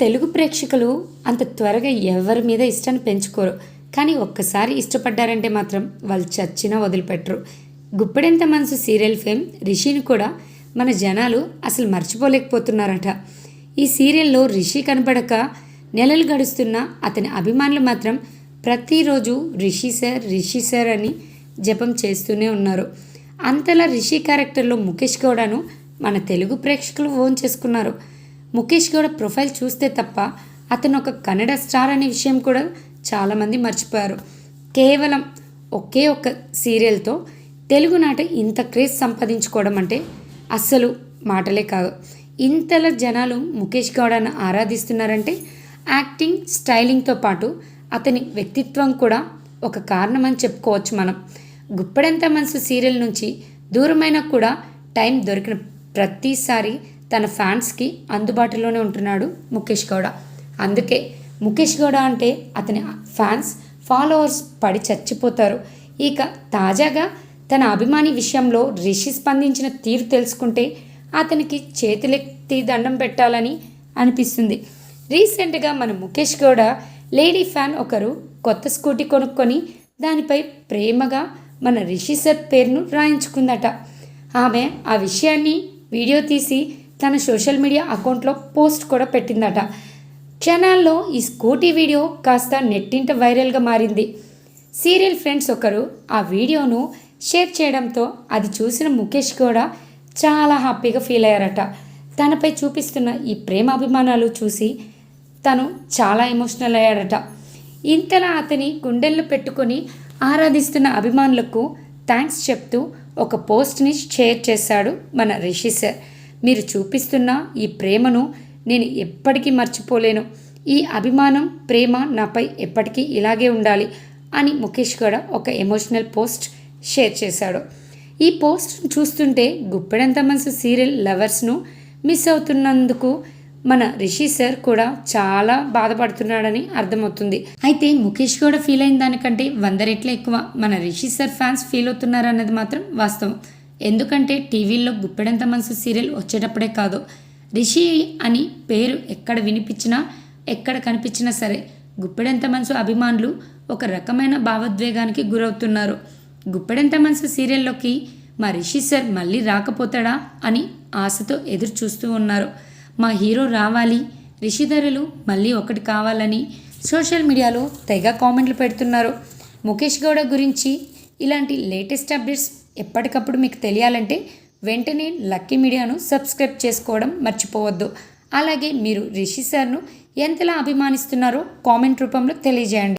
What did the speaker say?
తెలుగు ప్రేక్షకులు అంత త్వరగా ఎవరి మీద ఇష్టాన్ని పెంచుకోరు. కానీ ఒక్కసారి ఇష్టపడ్డారంటే మాత్రం వాళ్ళు చచ్చినా వదిలిపెట్టరు. గుప్పెడంత మనసు సీరియల్ ఫేమ్ రిషిని కూడా మన జనాలు అసలు మర్చిపోలేకపోతున్నారట. ఈ సీరియల్లో రిషి కనపడక నెలలు గడుస్తున్న అతని అభిమానులు మాత్రం ప్రతిరోజు రిషి సార్ రిషి సార్ అని జపం చేస్తూనే ఉన్నారు. అంతలా రిషి క్యారెక్టర్లో ముఖేష్ గౌడను మన తెలుగు ప్రేక్షకులు ఓన్ చేసుకున్నారు. ముఖేష్ గౌడ ప్రొఫైల్ చూస్తే తప్ప అతను ఒక కన్నడ స్టార్ అనే విషయం కూడా చాలామంది మర్చిపోయారు. కేవలం ఒకే ఒక్క సీరియల్తో తెలుగునాట ఇంత క్రేజ్ సంపాదించుకోవడం అంటే అస్సలు మాటలే కాదు. ఇంతలా జనాలు ముఖేష్ గౌడను ఆరాధిస్తున్నారంటే యాక్టింగ్ స్టైలింగ్తో పాటు అతని వ్యక్తిత్వం కూడా ఒక కారణమని చెప్పుకోవచ్చు మనం. గుప్పడంత మనసు సీరియల్ నుంచి దూరమైనా కూడా టైం దొరికిన ప్రతిసారి తన ఫ్యాన్స్కి అందుబాటులోనే ఉంటున్నాడు ముఖేష్ గౌడ. అందుకే ముఖేష్ గౌడ అంటే అతని ఫ్యాన్స్ ఫాలోవర్స్ పడి చచ్చిపోతారు. ఇక తాజాగా తన అభిమాని విషయంలో రిషి స్పందించిన తీరు తెలుసుకుంటే అతనికి చేతులెత్తి దండం పెట్టాలని అనిపిస్తుంది. రీసెంట్గా మన ముఖేష్ గౌడ లేడీ ఫ్యాన్ ఒకరు కొత్త స్కూటీ కొనుక్కొని దానిపై ప్రేమగా మన రిషి సార్ పేరును రాయించుకుందట. ఆమె ఆ విషయాన్ని వీడియో తీసి తన సోషల్ మీడియా అకౌంట్లో పోస్ట్ కూడా పెట్టిందట. క్షణాల్లో ఈ స్కూటీ వీడియో కాస్త నెట్టింట వైరల్గా మారింది. సీరియల్ ఫ్రెండ్స్ ఒకరు ఆ వీడియోను షేర్ చేయడంతో అది చూసిన ముఖేష్ కూడా చాలా హ్యాపీగా ఫీల్ అయ్యారట. తనపై చూపిస్తున్న ఈ ప్రేమ అభిమానాలు చూసి తను చాలా ఎమోషనల్ అయ్యాడట. ఇంతలా అతని గుండెల్లో పెట్టుకొని ఆరాధిస్తున్న అభిమానులకు థ్యాంక్స్ చెప్తూ ఒక పోస్ట్ని షేర్ చేశాడు మన రిషి సార్. మీరు చూపిస్తున్న ఈ ప్రేమను నేను ఎప్పటికీ మర్చిపోలేను. ఈ అభిమానం ప్రేమ నాపై ఎప్పటికీ ఇలాగే ఉండాలి అని ముఖేష్ కూడా ఒక ఎమోషనల్ పోస్ట్ షేర్ చేశాడు. ఈ పోస్ట్ చూస్తుంటే గుప్పెడంత మనసు సీరియల్ లవర్స్ను మిస్ అవుతున్నందుకు మన రిషి సార్ కూడా చాలా బాధపడుతున్నాడని అర్థమవుతుంది. అయితే ముఖేష్ కూడా ఫీల్ అయిన దానికంటే వంద రెట్లు ఎక్కువ మన రిషి సార్ ఫ్యాన్స్ ఫీల్ అవుతున్నారు అన్నది మాత్రం వాస్తవం. ఎందుకంటే టీవీల్లో గుప్పెడంత మనసు సీరియల్ వచ్చేటప్పుడే కాదు. రిషి అని పేరు ఎక్కడ వినిపించినా ఎక్కడ కనిపించినా సరే గుప్పెడంత మనసు అభిమానులు ఒక రకమైన భావోద్వేగానికి గురవుతున్నారు. గుప్పెడంత మనసు సీరియల్లోకి మా రిషి సార్ మళ్ళీ రాకపోతాడా అని ఆశతో ఎదురు చూస్తూ ఉన్నారు. మా హీరో రావాలి రిషిధరులు మళ్ళీ ఒకటి కావాలని సోషల్ మీడియాలో తెగ కామెంట్లు పెడుతున్నారు. ముఖేష్ గౌడ గురించి ఇలాంటి లేటెస్ట్ అప్డేట్స్ ఎప్పటికప్పుడు మీకు తెలియాలంటే వెంటనే లక్కీ మీడియాను సబ్స్క్రైబ్ చేసుకోవడం మర్చిపోవద్దు. అలాగే మీరు రిషి సార్ను ఎంతలా అభిమానిస్తున్నారో కామెంట్ రూపంలో తెలియజేయండి.